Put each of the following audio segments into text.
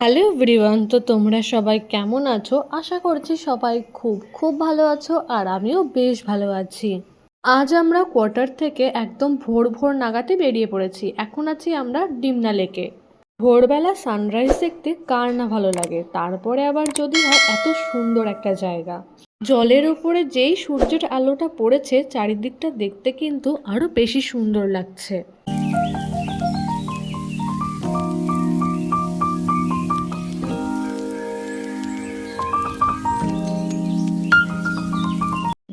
Hello everyone, তো তোমরা সবাই কেমন আছো? আশা করছি সবাই খুব খুব ভালো আছো আর আমিও বেশ ভালো আছি। আজ আমরা কোয়ার্টার থেকে একদম ভোর ভোর নাগাতে বেরিয়ে পড়েছি। এখন আছি আমরা ডিমনা লেকে। ভোরবেলা সানরাইজ দেখতে কার না ভালো লাগে? তারপরে আবার যদি হয়, এত সুন্দর একটা জায়গা। জলের উপরে যেই সূর্যের আলোটা পড়েছে, চারিদিকটা দেখতে কিন্তু আরও বেশি সুন্দর লাগছে।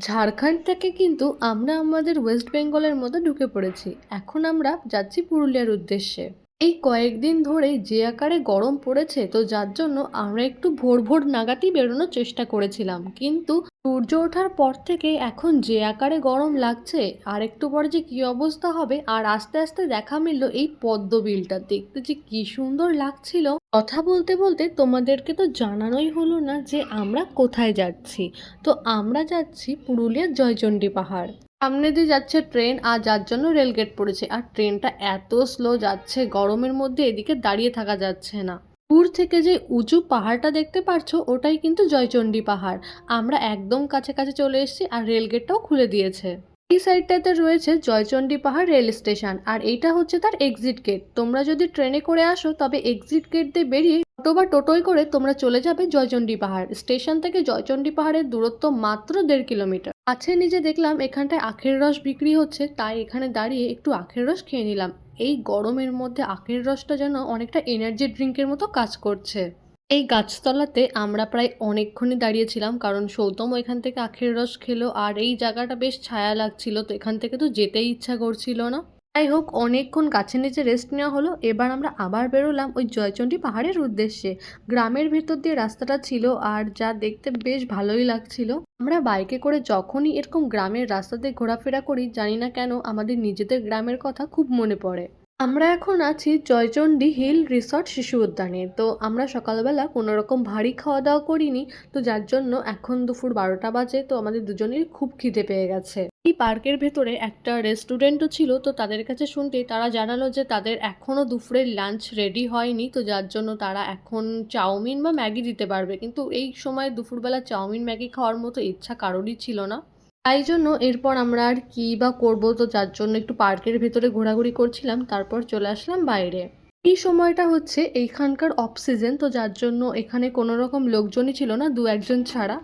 ঝাড়খণ্ড থেকে কিন্তু আমরা আমাদের ওয়েস্ট বেঙ্গলের মতো ঢুকে পড়েছি। এখন আমরা যাচ্ছি পুরুলিয়ার উদ্দেশ্যে। এই কয়েকদিন ধরে যে আকারে গরম পড়েছে, তো যার জন্য আমরা একটু ভোর ভোর নাগাদই বেরোনোর চেষ্টা করেছিলাম। কিন্তু সূর্য ওঠার পর থেকে এখন যে আকারে গরম লাগছে, আর একটু পরে যে কী অবস্থা হবে, আর আস্তে আস্তে দেখা মিলল এই পদ্ম বিলটা। দেখতে যে কি সুন্দর লাগছিল। কথা বলতে বলতে তোমাদেরকে তো জানানোই হলো না যে আমরা কোথায় যাচ্ছি। তো আমরা যাচ্ছি পুরুলিয়ার জয়চণ্ডী পাহাড়। সামনে দিয়ে যাচ্ছে ট্রেন, আর যার জন্য রেলগেট পড়েছে। আর ট্রেনটা এত স্লো যাচ্ছে, গরমের মধ্যে এদিকে দাঁড়িয়ে থাকা যাচ্ছে না। দূর থেকে যে উঁচু পাহাড়টা দেখতে পারছ, ওটাই কিন্তু জয়চণ্ডী পাহাড়। আমরা একদম কাছে কাছে চলে এসেছি আর রেলগেটটাও খুলে দিয়েছে। এই সাইডটাতে রয়েছে জয়চণ্ডী পাহাড় রেল স্টেশন আর এইটা হচ্ছে তার এক্সিট গেট তোমরা যদি ট্রেনে করে আসো, তবে এক্সিট গেট দিয়ে বেরিয়ে অটো বা টোটোয় করে তোমরা চলে যাবে জয়চণ্ডী পাহাড়। স্টেশন থেকে জয়চণ্ডী পাহাড়ের দূরত্ব মাত্র দেড় কিলোমিটার। আছে নিজে দেখলাম এখানটায় আখের রস বিক্রি হচ্ছে, তাই এখানে দাঁড়িয়ে একটু আখের রস খেয়ে নিলাম। এই গরমের মধ্যে আখের রসটা যেন অনেকটা এনার্জি ড্রিঙ্কের মতো কাজ করছে। এই গাছতলাতে আমরা প্রায় অনেকক্ষণই দাঁড়িয়েছিলাম, কারণ সৌতম এখান থেকে আখের রস খেলো, আর এই জায়গাটা বেশ ছায়া লাগছিল, তো এখান থেকে তো যেতেই ইচ্ছা করছিল না। যাই হোক, অনেকক্ষণ গাছের নিচে রেস্ট নেওয়া হলো। এবার আমরা আবার বেরোলাম ওই জয়চণ্ডী পাহাড়ের উদ্দেশ্যে। গ্রামের ভেতর দিয়ে রাস্তাটা ছিল আর যা দেখতে বেশ ভালোই লাগছিল। আমরা বাইকে করে যখনই এরকম গ্রামের রাস্তাতে ঘোরাফেরা করি, জানি না কেন আমাদের নিজেদের গ্রামের কথা খুব মনে পড়ে। আমরা এখন আছি জয়চণ্ডী হিল রিসর্ট শিশু উদ্যানে। তো আমরা সকালবেলা কোনো রকম ভারী খাওয়া দাওয়া করিনি। তো যার জন্য এখন দুপুর বারোটা বাজে, তো আমাদের দুজনেরই খুব খিদে পেয়ে গেছে। এই পার্কের ভেতরে একটা রেস্টুরেন্টও ছিল, তো তাদের কাছে শুনতেই তারা জানালো যে তাদের এখনও দুপুরের লাঞ্চ রেডি হয়নি, তো যার জন্য তারা এখন চাউমিন বা ম্যাগি দিতে পারবে। কিন্তু এই সময় দুপুরবেলা চাউমিন, ম্যাগি খাওয়ার মতো ইচ্ছা কারোরই ছিল না। তাই জন্য এরপর আমরা আর কী বা করব, তো যার জন্য একটু পার্কের ভেতরে ঘোরাঘুরি করছিলাম, তারপর চলে আসলাম বাইরে। এই সময়টা হচ্ছে এইখানকার অফ সিজন তো যার জন্য এখানে কোনো রকম লোকজনই ছিল না দু একজন ছাড়া।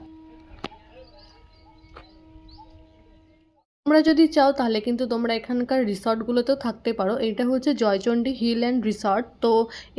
তোমরা যদি চাও তাহলে কিন্তু তোমরা এখানকার রিসর্টগুলোতেও থাকতে পারো। এটা হচ্ছে জয়চণ্ডী হিল অ্যান্ড রিসর্ট। তো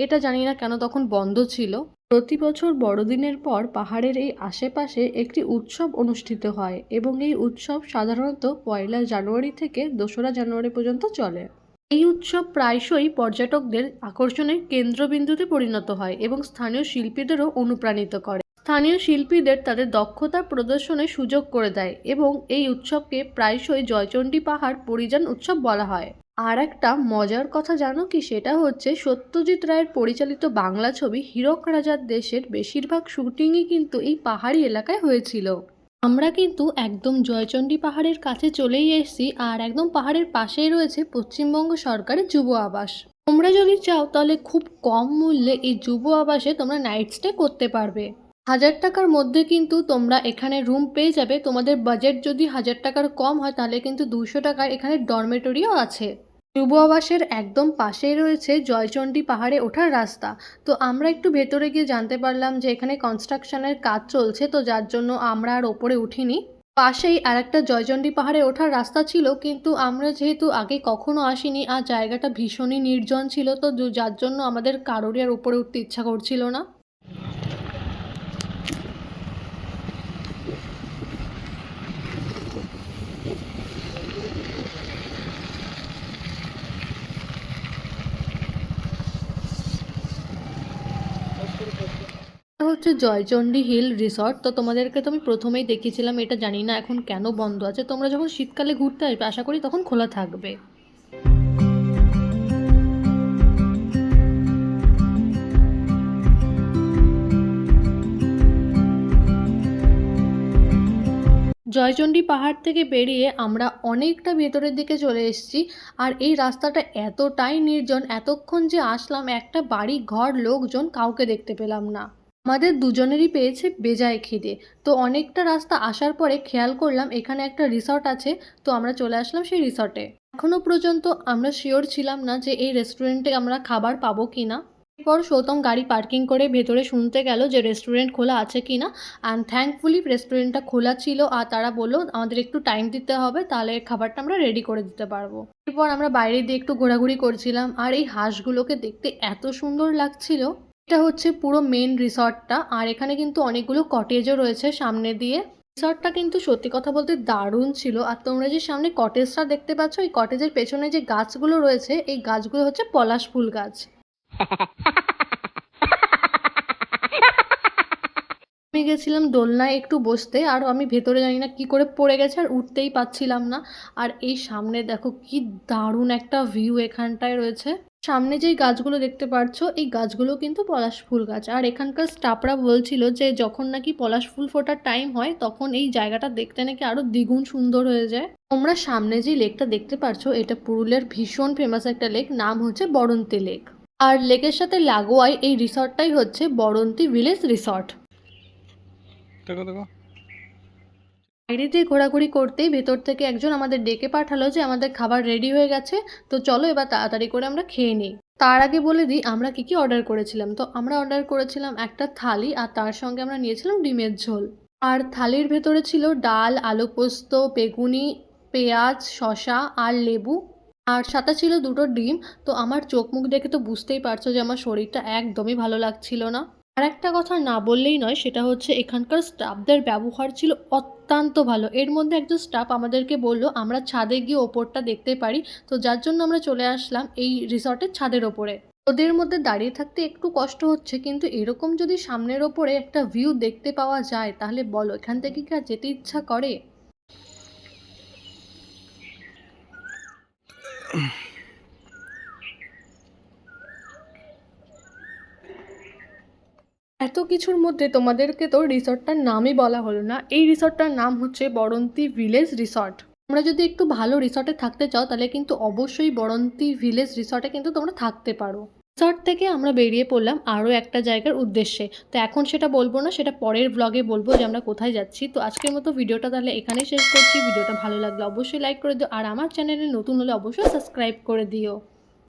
এটা জানি না কেন তখন বন্ধ ছিল। প্রতি বছর বড়দিনের পর পাহাড়ের এই আশেপাশে একটি উৎসব অনুষ্ঠিত হয় এবং এই উৎসব সাধারণত পয়লা জানুয়ারি থেকে দোসরা জানুয়ারি পর্যন্ত চলে। এই উৎসব প্রায়শই পর্যটকদের আকর্ষণের কেন্দ্রবিন্দুতে পরিণত হয় এবং স্থানীয় শিল্পীদেরও অনুপ্রাণিত করে। স্থানীয় শিল্পীদের তাদের দক্ষতা প্রদর্শনের সুযোগ করে দেয় এবং এই উৎসবকে প্রায়শই জয়চণ্ডী পাহাড় পরিযান উৎসব বলা হয়। আর একটা মজার কথা জানো কি? সেটা হচ্ছে সত্যজিৎ রায়ের পরিচালিত বাংলা ছবি হীরক রাজার দেশের বেশিরভাগ শুটিংই কিন্তু এই পাহাড়ি এলাকায় হয়েছিল। আমরা কিন্তু একদম জয়চণ্ডী পাহাড়ের কাছে চলেই এসেছি আর একদম পাহাড়ের পাশেই রয়েছে পশ্চিমবঙ্গ সরকারের যুব আবাস। তোমরা যদি চাও তাহলে খুব কম মূল্যে এই যুব আবাসে তোমরা নাইট স্টে করতে পারবে। হাজার টাকার মধ্যে কিন্তু তোমরা এখানে রুম পেয়ে যাবে। তোমাদের বাজেট যদি হাজার টাকার কম হয়, তাহলে কিন্তু দুশো টাকার এখানে ডরমেটরিও আছে। যুব আবাসের একদম পাশেই রয়েছে জয়চণ্ডী পাহাড়ে ওঠার রাস্তা। তো আমরা একটু ভেতরে গিয়ে জানতে পারলাম যে এখানে কনস্ট্রাকশনের কাজ চলছে, তো যার জন্য আমরা আর ওপরে উঠিনি। পাশেই আর একটা জয়চণ্ডী পাহাড়ে ওঠার রাস্তা ছিল, কিন্তু আমরা যেহেতু আগে কখনো আসিনি, আর জায়গাটা ভীষণই নির্জন ছিল, তো যার জন্য আমাদের কারোরই আর উপরে উঠতে ইচ্ছা করছিল না। হচ্ছে জয়চণ্ডী হিল রিসর্ট। তো তোমাদেরকে তো আমি প্রথমেই দেখিয়েছিলাম, এটা জানি না এখন কেন বন্ধ আছে। তোমরা যখন শীতকালে ঘুরতে আসবে, আশা করি তখন খোলা থাকবে। জয়চণ্ডী পাহাড় থেকে বেরিয়ে আমরা অনেকটা ভেতরের দিকে চলে এসেছি, আর এই রাস্তাটা এতটাই নির্জন, এতক্ষণ যে আসলাম, একটা বাড়ি ঘর লোকজন কাউকে দেখতে পেলাম না। আমাদের দুজনেরই পেয়েছে বেজায় খিদে। তো অনেকটা রাস্তা আসার পরে খেয়াল করলাম, এখানে একটা রিসর্ট আছে, তো আমরা চলে আসলাম সেই রিসর্টে। এখনও পর্যন্ত আমরা শিওর ছিলাম না যে এই রেস্টুরেন্টে আমরা খাবার পাবো কি না এরপর সৌতম গাড়ি পার্কিং করে ভেতরে শুনতে গেল যে রেস্টুরেন্ট খোলা আছে কি না অ্যান্ড থ্যাঙ্কফুলি রেস্টুরেন্টটা খোলা ছিল, আর তারা বলল, আমাদের একটু টাইম দিতে হবে, তাহলে খাবারটা আমরা রেডি করে দিতে পারব। এরপর আমরা বাইরে দিয়ে একটু ঘোরাঘুরি করছিলাম, আর এই হাঁসগুলোকে দেখতে এত সুন্দর লাগছিল। এটা হচ্ছে পুরো মেন রিসর্টটা আর এখানে কিন্তু অনেকগুলো কটেজও রয়েছে সামনে দিয়ে। রিসর্টটা কিন্তু সত্যি কথা বলতে দারুণ ছিল। আর তোমরা যে সামনে কটেজটা দেখতে পাচ্ছ এই কটেজের পেছনে যে গাছগুলো রয়েছে, এই গাছগুলো হচ্ছে পলাশ ফুল গাছ। আমি গেছিলাম দোলনায় একটু বসতে, আর আমি ভেতরে জানি না কি করে পড়ে গেছে আর উঠতেই পাচ্ছিলাম না। আর এই সামনে দেখো কি দারুণ একটা ভিউ এখানটায় রয়েছে। সামনে যেই গাছগুলো দেখতে পাচ্ছ এই গাছগুলো কিন্তু পলাশ ফুল গাছ। আর এখানকার স্টাফরা বলছিল যে যখন নাকি পলাশ ফুল ফোটার টাইম হয়, তখন এই জায়গাটা দেখতে নাকি আরও দ্বিগুণ সুন্দর হয়ে যায়। তোমরা সামনে যে লেকটা দেখতে পাচ্ছ এটা পুরুলিয়ার ভীষণ ফেমাস একটা লেক নাম হচ্ছে বরন্তি লেক আর লেকের সাথে লাগোয়াই এই রিসর্টটাই হচ্ছে বরন্তি ভিলেজ রিসর্ট দেখো দেখো। বাইরে ঘোরাঘুরি করতেই ভেতর থেকে একজন আমাদের ডেকে পাঠালো যে আমাদের খাবার রেডি হয়ে গেছে, তো চলো এবার তাড়াতাড়ি করে আমরা খেয়ে নিই। তার আগে বলে দিই, আমরা কি কি অর্ডার করেছিলাম? তো আমরা অর্ডার করেছিলাম একটা থালি আর তার সঙ্গে আমরা নিয়েছিলাম ডিমের ঝোল। আর থালির ভেতরে ছিল ডাল, আলু পোস্ত, বেগুনি, পেঁয়াজ, শসা আর লেবু। আর সাথে ছিল দুটো ডিম। তো আমার চোখ মুখ দেখে তো বুঝতেই পারছ যে আমার শরীরটা একদমই ভালো লাগছিল না। আর একটা কথা না বললেই নয়, সেটা হচ্ছে এখানকার স্টাফদের ব্যবহার ছিল অত্যন্ত ভালো। এর মধ্যে একজন স্টাফ আমাদেরকে বলল, আমরা ছাদে গিয়ে ওপরটা দেখতে পারি। তো যার জন্য আমরা চলে আসলাম এই রিসর্টের ছাদের ওপরে। ওদের মধ্যে দাঁড়িয়ে থাকতে একটু কষ্ট হচ্ছে, কিন্তু এরকম যদি সামনের ওপরে একটা ভিউ দেখতে পাওয়া যায়, তাহলে বলো এখান থেকে কি আর যেতে ইচ্ছা করে? এত কিছুর মধ্যে তোমাদেরকে তো রিসর্টটার নামই বলা হলো না। এই রিসর্টটার নাম হচ্ছে বরন্তি ভিলেজ রিসর্ট। তোমরা যদি একটু ভালো রিসর্টে থাকতে চাও, তাহলে কিন্তু অবশ্যই বরন্তি ভিলেজ রিসর্টে কিন্তু তোমরা থাকতে পারো। রিসর্ট থেকে আমরা বেরিয়ে পড়লাম আরও একটা জায়গার উদ্দেশ্যে। তো এখন সেটা বলব না, সেটা পরের ব্লগে বলব যে আমরা কোথায় যাচ্ছি। তো আজকের মতো ভিডিওটা তাহলে এখানেই শেষ করছি। ভিডিওটা ভালো লাগলে অবশ্যই লাইক করে দিও। আর আমার চ্যানেলে নতুন হলে অবশ্যই সাবস্ক্রাইব করে দিও।